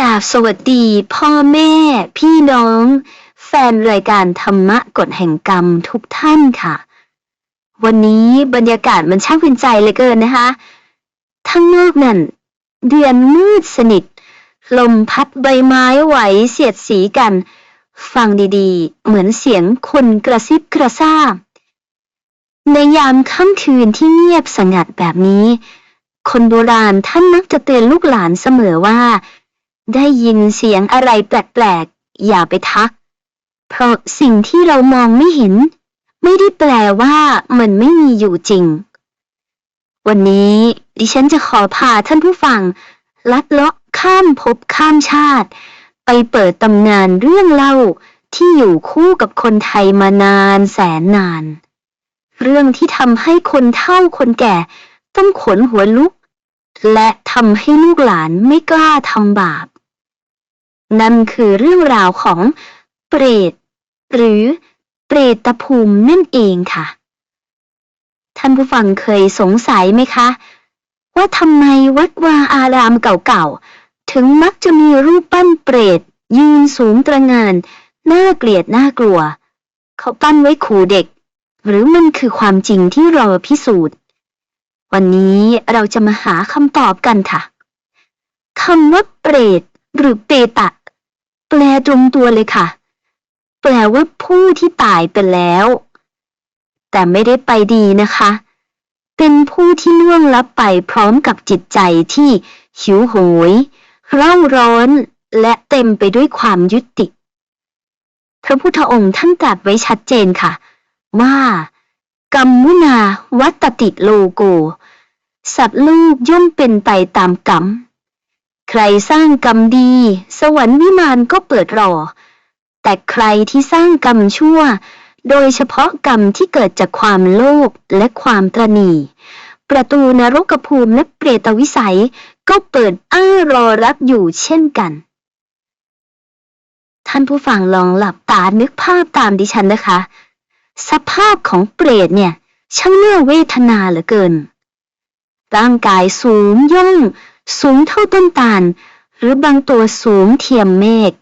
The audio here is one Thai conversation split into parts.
ราบสวัสดี พ่อแม่ พี่น้อง แฟนรายการธรรมะกฎแห่งกรรมทุกท่านค่ะ วันนี้บรรยากาศมันช่างเป็นใจเหลือเกินนะคะข้งนอกนั่น เดือนมืดสนิท ลมพัดใบไม้ไหวเสียดสีกัน ฟังดีๆ เหมือนเสียงคนกระซิบกระซาบในยามค่ำคืนที่เงียบสงัดแบบนี้ คนโบราณท่านมักจะเตือนลูกหลานเสมอว่า ได้ยินเสียงอะไรแปลกๆ อย่าไปทัก เพราะสิ่งที่เรามองไม่เห็น ไม่ได้แปลว่ามันไม่มีอยู่จริง วันนี้ดิฉันจะขอพาท่านผู้ฟัง ลัดเลาะข้ามภพข้ามชาติ ไปเปิดตำนานเรื่องเล่าที่อยู่คู่กับคนไทยมานานแสนนาน เรื่องที่ทำให้คนเฒ่าคนแก่ต้องขนหัวลุก และทำให้ลูกหลานไม่กล้าทำบาป นั่นคือเรื่องราวของเปรต หรือเปรตภูมินั่นเองค่ะ ท่านผู้ฟังเคยสงสัยไหมคะ ว่าทำไมวัดวาอารามเก่าๆ ถึงมักจะมีรูปปั้นเปรต ยืนสูงตระงานน่าเกลียดน่ากลัว เขาปั้นไว้ขู่เด็ก หรือมันคือความจริงที่เรอพิสูจน์ วันนี้เราจะมาหาคำตอบกันค่ะคำว่าเปรตหรือเปตะ แปลตรงตัวเลยค่ะ แปลว่าผู้ที่ตายไปแล้ว แต่ไม่ได้ไปดีนะคะ เป็นผู้ที่ล่วงลับไปพร้อมกับจิตใจที่หิวโหยเร่าร้อนและเต็มไปด้วยความยุติ พระพุทธองค์ท่านตรัสไว้ชัดเจนค่ะ ว่ากรรมมุนาวัตติโลโก สัตว์ลูกย่อมเป็นไปตามกรรม ใครสร้างกรรมดี สวรรค์วิมานก็เปิดรอ แต่ใครที่สร้างกรรมชั่ว โดยเฉพาะกรรมที่เกิดจากความโลภและความตรณีประตูนรกภูมิและเปรตวิสัย ก็เปิดอ้ารอรับอยู่เช่นกัน ท่านผู้ฟังลองหลับตานึกภาพตามดิฉันนะคะ สภาพของเปรตเนี่ยช่างเน่าเวทนาเหลือเกิน ร่างกายสูงย่อง สูงเท่าต้นตาล หรือบางตัวสูงเทียมเมฆ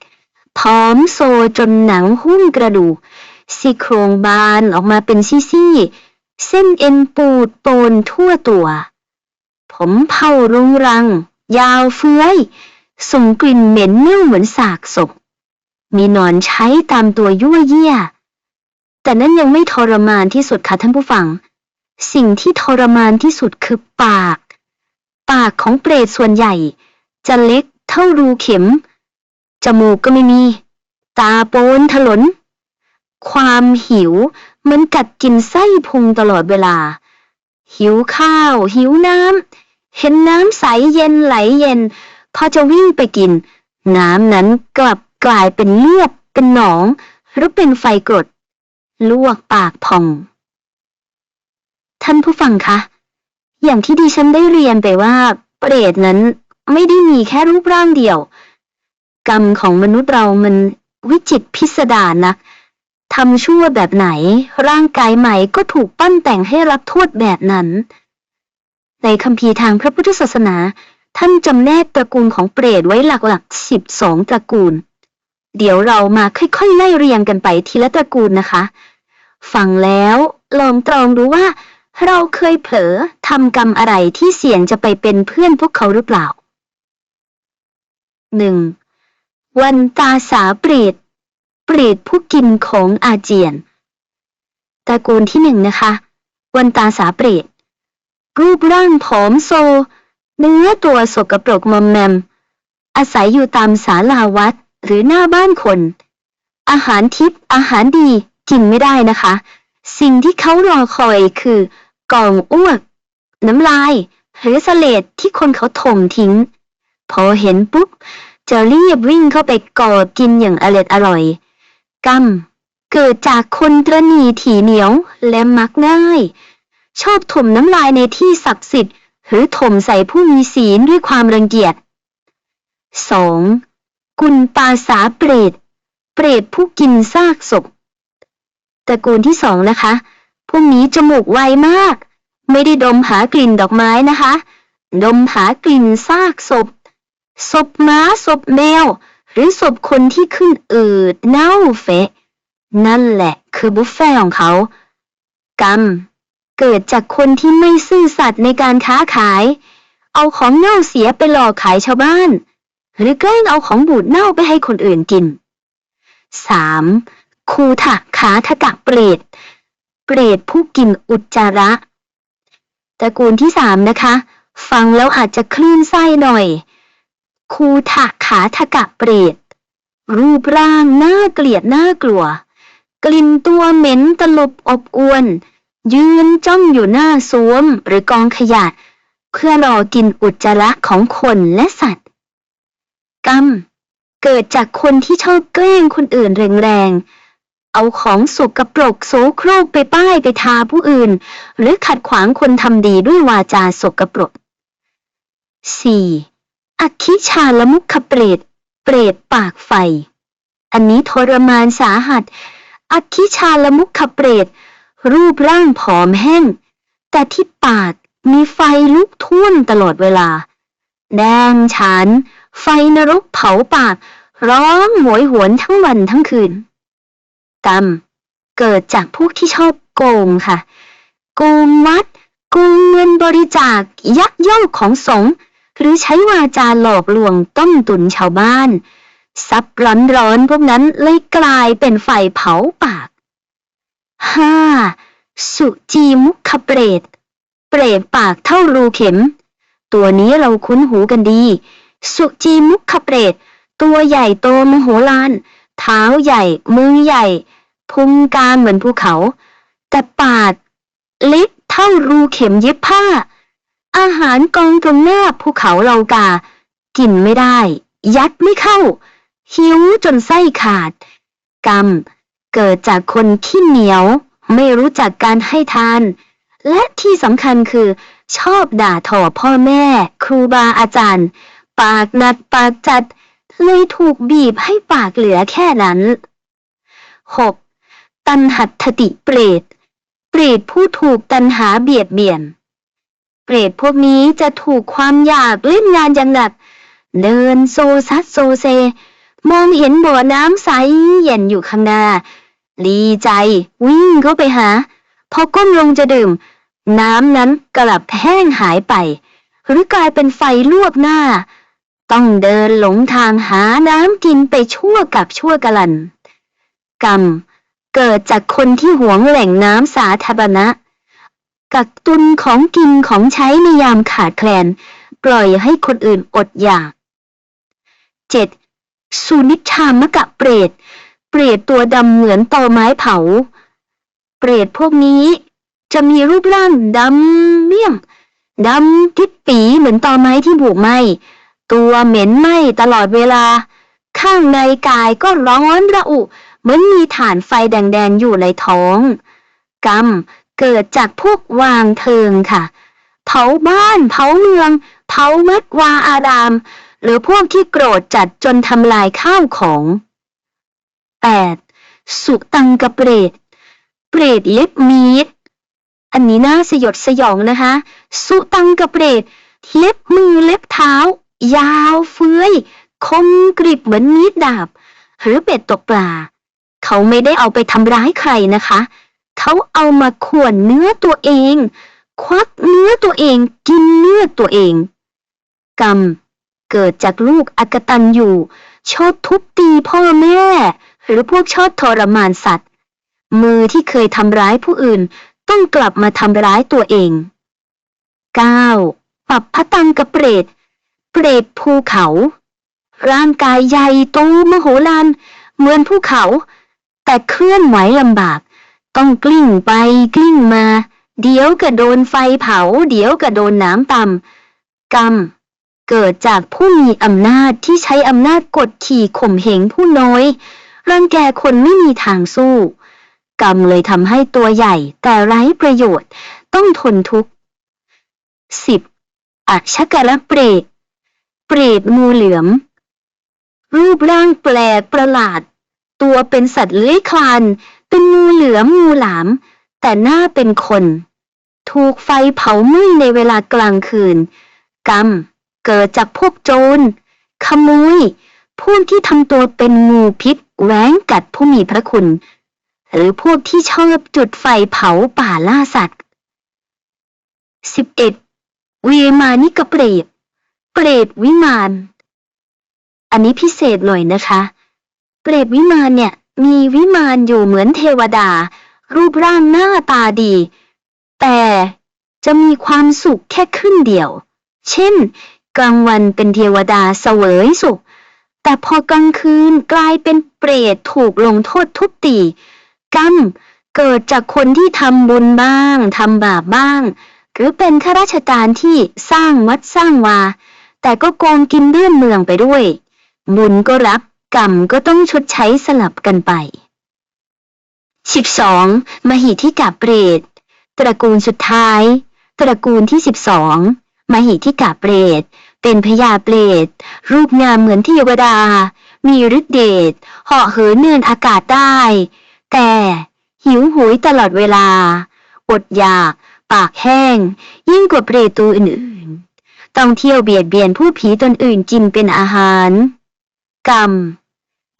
พร้อมโซจนหนังหุ้มกระดูกซี่โครงบานออกมาเป็นซี่ๆเส้นเอ็นปูดโปนทั่วตัว ผมเผารุงรัง ยาวเฟื้อยส่งกลิ่นเหม็นเน่าเหมือนสากศพ มีนอนใช้ตามตัวยั่วเยี่ย แต่นั่นยังไม่ทรมานที่สุดค่ะท่านผู้ฟัง สิ่งที่ทรมานที่สุดคือปาก ปากของเปรตส่วนใหญ่ จะเล็กเท่ารูเข็ม จมูกก็ไม่มี ตาโปนถลน ความหิวมันกัดกินไส้พุงตลอดเวลา หิวข้าว หิวน้ำ เห็นน้ำใสเย็นไหลเย็น พอจะวิ่งไปกิน น้ำนั้นกลับกลายเป็นเลือดเป็นหนอง หรือเป็นไฟกรด ลวกปากพอง ท่านผู้ฟังคะ อย่างที่ดิฉันได้เรียนไปว่า เปรตนั้นไม่ได้มีแค่รูปร่างเดียว กรรมของมนุษย์เรามันวิจิตรพิสดารนะทำชั่วแบบไหน ร่างกายใหม่ก็ถูกปั้นแต่งให้รับโทษแบบนั้น ในคัมภีร์ทางพระพุทธศาสนา ท่านจำแนกตระกูลของเปรตไว้หลักๆสิบสองตระกูล เดี๋ยวเรามาค่อยๆไล่เรียงกันไปทีละตระกูลนะคะ ฟังแล้วลองตรองดูว่า เราเคยเผลอทำกรรมอะไรที่เสี่ยงจะไปเป็นเพื่อนพวกเขาหรือเปล่าหนึ่งวันตาสาเปรตเปรตผู้กินของอาเจียนตระกูลที่หนึ่งนะคะ วันตาสาเปรตรูปร่างผอมโซ เนื้อตัวสกปรกมอมแมม อาศัยอยู่ตามศาลาวัดหรือหน้าบ้านคน อาหารทิพย์อาหารดีกินไม่ได้นะคะ สิ่งที่เขารอคอยคือ กองอ้วก น้ำลาย หรือสเลดที่คนเขาถมทิ้ง พอเห็นปุ๊บจะรีบวิ่งเข้าไปกอบกินอย่างอร็ดอร่อยกรรมเกิดจากคนตรณีถี่เหนียวและมักง่าย ชอบถมน้ำลายในที่ศักดิ์สิทธิ์ หรือถมใส่ผู้มีศีลด้วยความรังเกียจ 2. กุลปาสาเปรต เปรตผู้กินซากศพตระกูลที่สองนะคะ พวกนี้จมูกไวมาก ไม่ได้ดมหากลิ่นดอกไม้นะคะ ดมหากลิ่นซากศพ ศพม้าศพแมว หรือศพคนที่ขึ้นอืดเน่าเฟะ นั่นแหละคือบุฟเฟ่ของเขา กรรม เกิดจากคนที่ไม่ซื่อสัตย์ในการค้าขาย เอาของเน่าเสียไปหลอกขายชาวบ้าน หรือแกล้งเอาของบูดเน่าไปให้คนอื่นกิน 3. คูถะขาทกะเปรต เปรตผู้กินอุจจาระตระกูลที่สามนะคะ ฟังแล้วอาจจะคลื่นไส้หน่อย คูถะขาทกะเปรต รูปร่างน่าเกลียดน่ากลัว กลิ่นตัวเหม็นตลบอบอวน ยืนจ้องอยู่หน้าสวมหรือกองขยะ เพื่อรอกินอุจจาระของคนและสัตว์ กรรม เกิดจากคนที่ชอบแกล้งคนอื่นแรงๆ เอาของสกปรกโสโครกไปป้ายไปทาผู้อื่น หรือขัดขวางคนทำดีด้วยวาจาสกปรก 4. อคคิชาละมุขเปรต เปรตปากไฟ อันนี้ทรมานสาหัส อคิชาละมุขเปรต รูปร่างผอมแห้ง แต่ที่ปากมีไฟลุกท่วมตลอดเวลา แดงฉาน ไฟนรกเผาปาก ร้องโหยหวนทั้งวันทั้งคืน กรรม เกิดจากพวกที่ชอบโกงค่ะ โกงวัดโกงเงินบริจาคยักยอกของสงฆ์หรือใช้วาจาหลอกลวงต้มตุนชาวบ้าน ซับร้อนๆพวกนั้นเลยกลายเป็นไฟเผาปากห้าสุจีมุขเปรต เปรตปากเท่ารูเข็ม ตัวนี้เราคุ้นหูกันดี สุจีมุขเปรต ตัวใหญ่โตมโหฬารเท้าใหญ่ มือใหญ่ พุงกางเหมือนภูเขา แต่ปากเล็กเท่ารูเข็มเย็บผ้า อาหารกองตรงหน้าภูเขาเรากา กินไม่ได้ ยัดไม่เข้า หิวจนไส้ขาด กรรม เกิดจากคนขี้เหนียว ไม่รู้จักการให้ทาน และที่สำคัญคือ ชอบด่าทอพ่อแม่ ครูบาอาจารย์ ปากนัดปากจัดเลยถูกบีบให้ปากเหลือแค่นั้น 6. ตันหัตถติเปรต เปรตผู้ถูกตันหาเบียดเบียน เปรตพวกนี้จะถูกความอยากเล่นงานอย่างหนัก เดินโซซัดโซเซ มองเห็นบ่อน้ำใสเย็นอยู่ข้างหน้า ดีใจวิ่งเข้าไปหา พอก้มลงจะดื่ม น้ำนั้นกลับแห้งหายไป หรือกลายเป็นไฟลวกหน้า ต้องเดินหลงทางหาน้ำกินไปชั่วกับชั่วกะลันกรรม เกิดจากคนที่หวงแหล่งน้ำสาธารณะ กักตุนของกินของใช้ในยามขาดแคลน ปล่อยให้คนอื่นอดอยาก 7. สุนิชามกะเปรต เปรตตัวดำเหมือนตอไม้เผา เปรตพวกนี้จะมีรูปร่างดำเมี่ยมดำทิดปีเหมือนตอไม้ที่บุกไหมตัวเหม็นไหมตลอดเวลา ข้างในกายก็ร้อนระอุ เหมือนมีฐานไฟแดงๆอยู่ในท้อง กรรมเกิดจากพวกวางเทิงค่ะ เผาบ้าน เผาเมือง เผาวัดวาอาราม หรือพวกที่โกรธจัดจนทำลายข้าวของ 8. สุตังกะเปรต เปรตเล็บมีด อันนี้น่าสยดสยองนะคะ สุตังกะเปรต เล็บมือเล็บเท้า ยาวเฟื้อย คมกริบเหมือนมีดดาบ หรือเป็ดตกปลา เขาไม่ได้เอาไปทำร้ายใครนะคะ เขาเอามาข่วนเนื้อตัวเอง ควักเนื้อตัวเอง กินเนื้อตัวเอง กรรม เกิดจากลูกอกตันอยู่ ชอบทุบตีพ่อแม่ หรือพวกชอบทรมานสัตว์ มือที่เคยทำร้ายผู้อื่น ต้องกลับมาทำร้ายตัวเอง 9. ปับพตังกระเปรต เปรตภูเขา ร่างกายใหญ่โตมโหฬารเหมือนภูเขา แต่เคลื่อนไหวลำบาก ต้องกลิ้งไปกลิ้งมา เดี๋ยวก็โดนไฟเผา เดี๋ยวก็โดนน้ำตำกรรมเกิดจากผู้มีอำนาจที่ใช้อำนาจกดขี่ข่มเหงผู้น้อยรังแกคนไม่มีทางสู้ กรรมเลยทำให้ตัวใหญ่แต่ไร้ประโยชน์ต้องทนทุกข์ 10. อัชกรเปรต เปรตงูเหลือม รูปร่างแปลกประหลาด ตัวเป็นสัตว์เลื้อยคลาน เป็นงูเหลือมงูหลาม แต่หน้าเป็นคน ถูกไฟเผาไหม้ในเวลากลางคืน กรรม เกิดจากพวกโจร ขโมยพวกที่ทำตัวเป็นงูพิษแหวงกัดผู้มีพระคุณ หรือพวกที่ชอบจุดไฟเผาป่าล่าสัตว์สิบเอ็ดเวมานิกเปรตเปรตวิมาน อันนี้พิเศษหน่อยนะคะ เปรตวิมานเนี่ย มีวิมานอยู่เหมือนเทวดา รูปร่างหน้าตาดี แต่จะมีความสุขแค่ครึ่งเดียว เช่น กลางวันเป็นเทวดาเสวยสุข แต่พอกลางคืนกลายเป็นเปรตถูกลงโทษทุบตีกรรมเกิดจากคนที่ทำบุญบ้างทำบาปบ้าง หรือเป็นข้าราชการที่สร้างวัดสร้างวา แต่ก็โกงกินเลื่อนเมืองไปด้วย บุญก็รับ กรรมก็ต้องชดใช้สลับกันไป 12. มหิทิกาเปรต ตระกูลสุดท้าย ตระกูลที่ 12 มหิทิกาเปรต เป็นพญาเปรต รูปงามเหมือนเทวดา มีฤทธิเดชเหาะเหินเนินอากาศได้ แต่หิวโหยตลอดเวลา อดอยาก ปากแห้ง ยิ่งกว่าเปรตตัวอื่นๆ ต้องเที่ยวเบียดเบียนผู้ผีตนอื่นกินเป็นอาหาร กรรม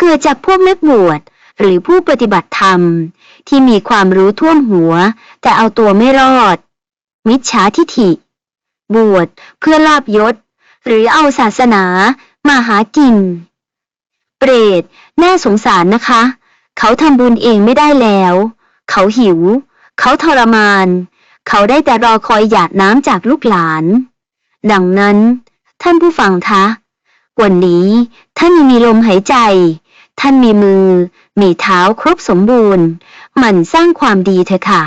เกิดจากพวกนักบวชหรือผู้ปฏิบัติธรรม ที่มีความรู้ท่วมหัว แต่เอาตัวไม่รอด มิจฉาทิฐิ บวชเพื่อลาบยศ หรือเอาศาสนามาหากิน เปรตน่าสงสารนะคะ เขาทำบุญเองไม่ได้แล้ว เขาหิว เขาทรมาน เขาได้แต่รอคอยหยาดน้ำจากลูกหลาน ดังนั้น ท่านผู้ฟังคะ วันนี้ท่านมีลมหายใจ ท่านมีมือ มีเท้าครบสมบูรณ์หมั่นสร้างความดีเถอะค่ะ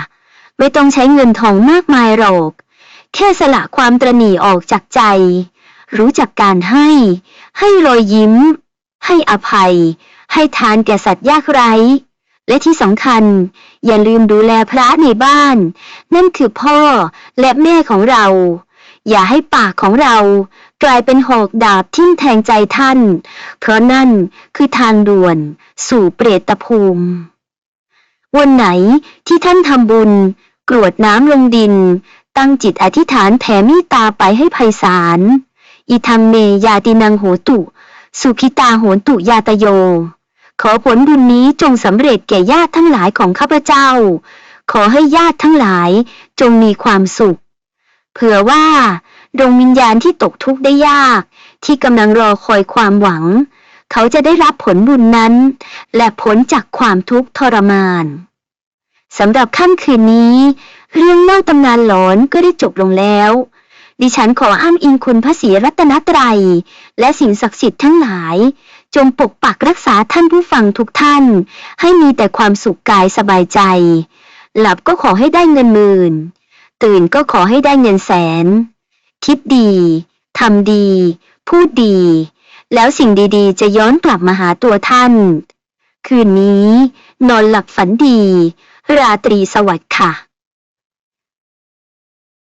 ไม่ต้องใช้เงินทองมากมายหรอก แค่สละความตรหนี่ออกจากใจ รู้จักการให้ ให้รอยยิ้ม ให้อภัย ให้ทานแก่สัตว์ยากไร้ และที่สำคัญ อย่าลืมดูแลพระในบ้าน นั่นคือพ่อและแม่ของเรา อย่าให้ปากของเรา กลายเป็นหอกดาบทิ่มแทงใจท่าน เพราะนั่นคือทางด่วนสู่เปรตภูมิ วันไหนที่ท่านทำบุญ กรวดน้ำลงดิน ตั้งจิตอธิษฐานแผ่มตตาไปให้ไพศาล อิทังเมยาตินังโหตุ สุขิตาโหนตุยาตโย ขอผลบุญนี้จงสำเร็จแก่ญาติทั้งหลายของข้าพเจ้า ขอให้ญาติทั้งหลายจงมีความสุข เผื่อว่าดวงวิญญาณที่ตกทุกข์ได้ยาก ที่กำลังรอคอยความหวัง เขาจะได้รับผลบุญนั้น และผลจากความทุกข์ทรมานสำหรับค่ำคืนนี้ เรื่องเล่าตำนานหลอนก็ได้จบลงแล้ว ดิฉันขออ้างอิงคุณพระศรีรัตนตรัย และสิ่งศักดิ์สิทธิ์ทั้งหลาย จงปกปักรักษาท่านผู้ฟังทุกท่าน ให้มีแต่ความสุขกายสบายใจ หลับก็ขอให้ได้เงินหมื่น ตื่นก็ขอให้ได้เงินแสน คิดดีทำดี พูดดี แล้วสิ่งดีๆ จะย้อนกลับมาหาตัวท่าน คืนนี้ นอนหลับฝันดี ราตรีสวัสดิ์ค่ะ